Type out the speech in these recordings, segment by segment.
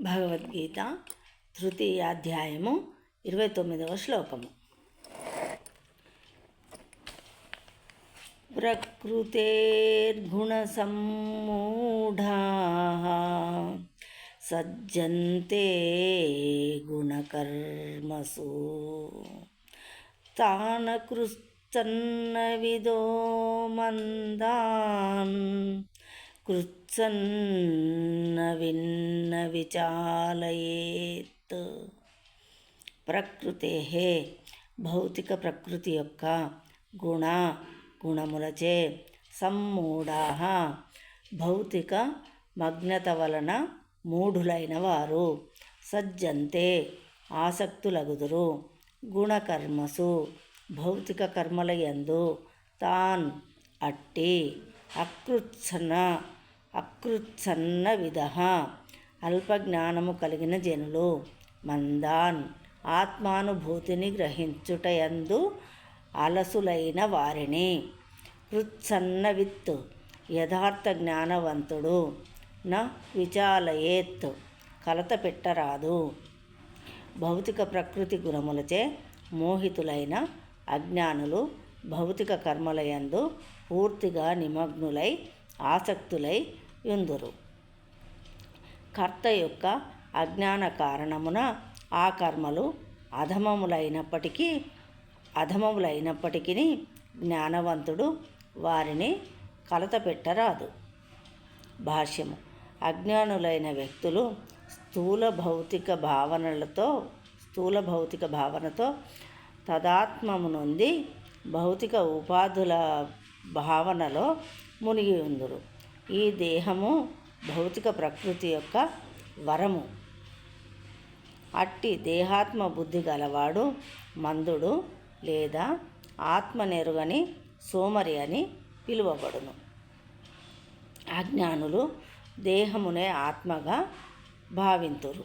భగవద్గీత తృతీయాధ్యాయము ఇరవై తొమ్మిదవ శ్లోకము. ప్రకృతేర్గుణసమ్మూఢా సజ్జంతే గుణకర్మసు తాన విదో మందాన్ కృత్సన్న విన్న విచాలయేత్. ప్రకృతే భౌతిక ప్రకృతి యొక్క గుణ గుణములచే సమ్మూఢా. భౌతిక మగ్నత వలన మూఢులైన వారు సజ్జంతే ఆసక్తులగుదురు గుణకర్మసు భౌతిక కర్మల యందు తాన్ అట్టి అకృత్సన అకృత్సన్న విధ అల్పజ్ఞానము కలిగిన జనులు మందాన్ ఆత్మానుభూతిని గ్రహించుటయందు అలసులైన వారిని. కృత్సన్న విత్ యథార్థ జ్ఞానవంతుడు. న విచాలయేత్ కలత పెట్టరాదు. భౌతిక ప్రకృతి గుణములచే మోహితులైన అజ్ఞానులు భౌతిక కర్మలయందు పూర్తిగా నిమగ్నులై ఆసక్తులై ఎందురు? కర్త యొక్క అజ్ఞాన కారణమున ఆ కర్మలు అధమములైనప్పటికీ అధమములైనప్పటికీ జ్ఞానవంతుడు వారిని కలత పెట్టరాదు భాష్యము. అజ్ఞానులైన వ్యక్తులు స్థూల భౌతిక భావనలతో స్థూల భౌతిక భావనతో తదాత్మము నుండి భౌతిక ఉపాధుల భావనలో మునిగి ఉందురు. ఈ దేహము భౌతిక ప్రకృతి యొక్క వరము. అట్టి దేహాత్మ బుద్ధి గలవాడు మందుడు లేదా ఆత్మ నెరుగని సోమరి అని పిలువబడును. అజ్ఞానులు దేహమునే ఆత్మగా భావింతురు.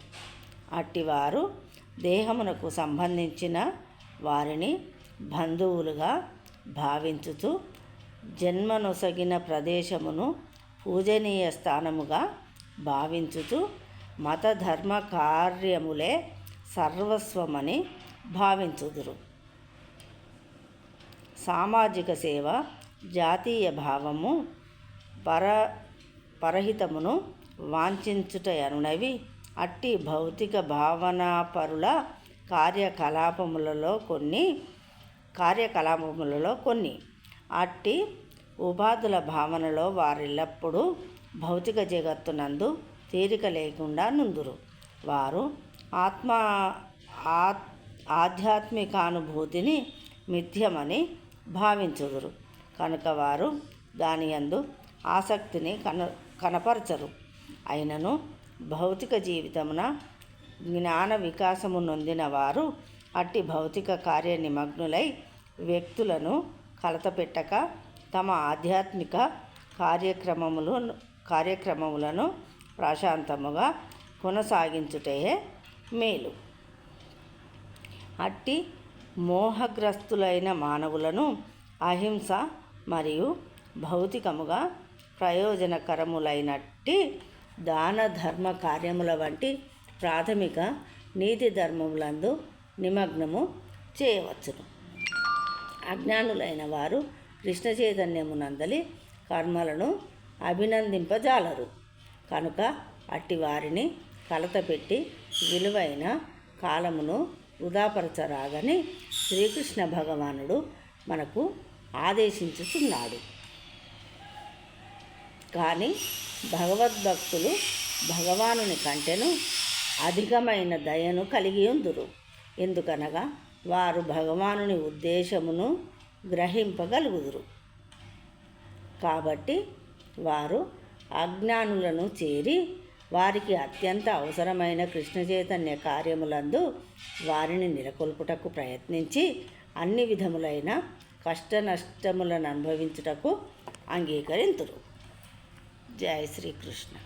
అట్టివారు దేహమునకు సంబంధించిన వారిని బంధువులుగా భావించుతూ జన్మనొసగిన ప్రదేశమును పూజనీయ స్థానముగా భావించుచు మత ధర్మ కార్యములే సర్వస్వమని భావించుదురు. సామాజిక సేవ జాతీయ భావము పర పరహితమును వాంఛించుటయనునవి అట్టి భౌతిక భావనాపరుల కార్యకలాపములలో కొన్ని కార్యకలాపములలో కొన్ని అట్టి ఉపాధుల భావనలో వారెల్లప్పుడూ భౌతిక జగత్తునందు తీరిక లేకుండా నుందురు. వారు ఆత్మ ఆధ్యాత్మికానుభూతిని మిథ్యమని భావించుదురు. కనుక వారు దాని యందు ఆసక్తిని కన కనపరచరు. అయినను భౌతిక జీవితమున జ్ఞాన వికాసము నొందిన వారు అట్టి భౌతిక కార్య నిమగ్నులై వ్యక్తులను కలతపెట్టక తమ ఆధ్యాత్మిక కార్యక్రమములు కార్యక్రమములను ప్రశాంతముగా కొనసాగించుటే మేలు. అట్టి మోహగ్రస్తులైన మానవులను అహింస మరియు భౌతికముగా ప్రయోజనకరములైనట్టి దాన ధర్మ కార్యముల వంటి ప్రాథమిక నీతి ధర్మములందు నిమగ్నము చేయవచ్చును. అజ్ఞానులైన వారు కృష్ణ చైతన్యమునందలి కర్మలను అభినందింపజాలరు. కనుక అట్టి వారిని కలతపెట్టి విలువైన కాలమును వృధాపరచరాగని శ్రీకృష్ణ భగవానుడు మనకు ఆదేశించుతున్నాడు కానీ భగవద్భక్తులు భగవానుని కంటెను అధికమైన దయను కలిగి ఉందురు ఎందుకనగా వారు భగవానుని ఉద్దేశమును గ్రహింపగలుగుదురు. కాబట్టి వారు అజ్ఞానులను చేరి వారికి అత్యంత అవసరమైన కృష్ణ చైతన్య కార్యములందు వారిని నెలకొల్పుటకు ప్రయత్నించి అన్ని విధములైన కష్ట నష్టములను అనుభవించుటకు అంగీకరింతురు. జై శ్రీకృష్ణ.